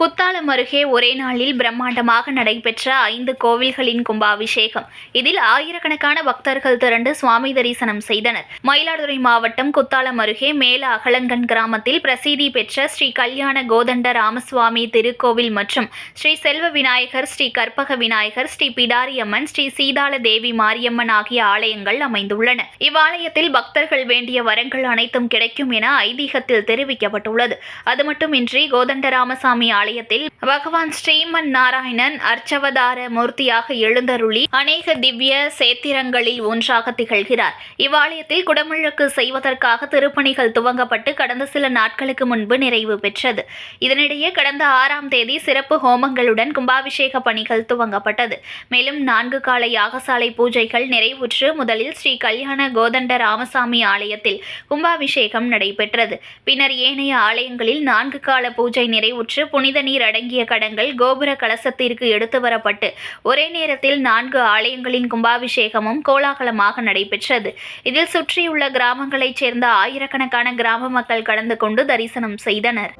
குத்தாலம் அருகே ஒரே நாளில் பிரம்மாண்டமாக நடைபெற்ற ஐந்து கோவில்களின் கும்பாபிஷேகம். இதில் ஆயிரக்கணக்கான பக்தர்கள் திரண்டு சுவாமி தரிசனம் செய்தனர். மயிலாடுதுறை மாவட்டம் குத்தாலம் அருகே மேல அகலங்கன் கிராமத்தில் பிரசித்தி பெற்ற ஸ்ரீ கல்யாண கோதண்ட ராமசுவாமி திருக்கோவில் மற்றும் ஸ்ரீ செல்வ விநாயகர் ஸ்ரீ கற்பக விநாயகர் ஸ்ரீ பிடாரியம்மன் ஸ்ரீ சீதாள தேவி மாரியம்மன் ஆகிய ஆலயங்கள் அமைந்துள்ளன. இவ்வாலயத்தில் பக்தர்கள் வேண்டிய வரங்கள் அனைத்தும் கிடைக்கும் என ஐதீகத்தில் தெரிவிக்கப்பட்டுள்ளது. அது மட்டுமின்றி கோதண்ட ராமசாமி ஆலயத்தில் பகவான் ஸ்ரீமன் நாராயணன் அர்ச்சவதார மூர்த்தியாக எழுந்தருளி அநேக திவ்ய சேத்திரங்களில் ஒன்றாக திகழ்கிறார். இவ்வாலயத்தில் குடமுழுக்கு செய்வதற்காக திருப்பணிகள் துவங்கப்பட்டு கடந்த சில நாட்களுக்கு முன்பு நிறைவு பெற்றது. இதனிடையே கடந்த ஆறாம் தேதி சிறப்பு ஹோமங்களுடன் கும்பாபிஷேக பணிகள் துவங்கப்பட்டது. மேலும் நான்கு கால யாகசாலை பூஜைகள் நிறைவுற்று முதலில் ஸ்ரீ கல்யாண கோதண்ட ராமசாமி ஆலயத்தில் கும்பாபிஷேகம் நடைபெற்றது. பின்னர் ஏனைய ஆலயங்களில் நான்கு கால பூஜை நிறைவுற்று புனித நீர் அடங்கிய கடங்கள் கோபுர கலசத்திற்கு எடுத்து வரப்பட்டு ஒரே நேரத்தில் நான்கு ஆலயங்களின் கும்பாபிஷேகமும் கோலாகலமாக நடைபெற்றது. இதில் சுற்றியுள்ள கிராமங்களைச் சேர்ந்த ஆயிரக்கணக்கான கிராம மக்கள் கலந்து கொண்டு தரிசனம் செய்தனர்.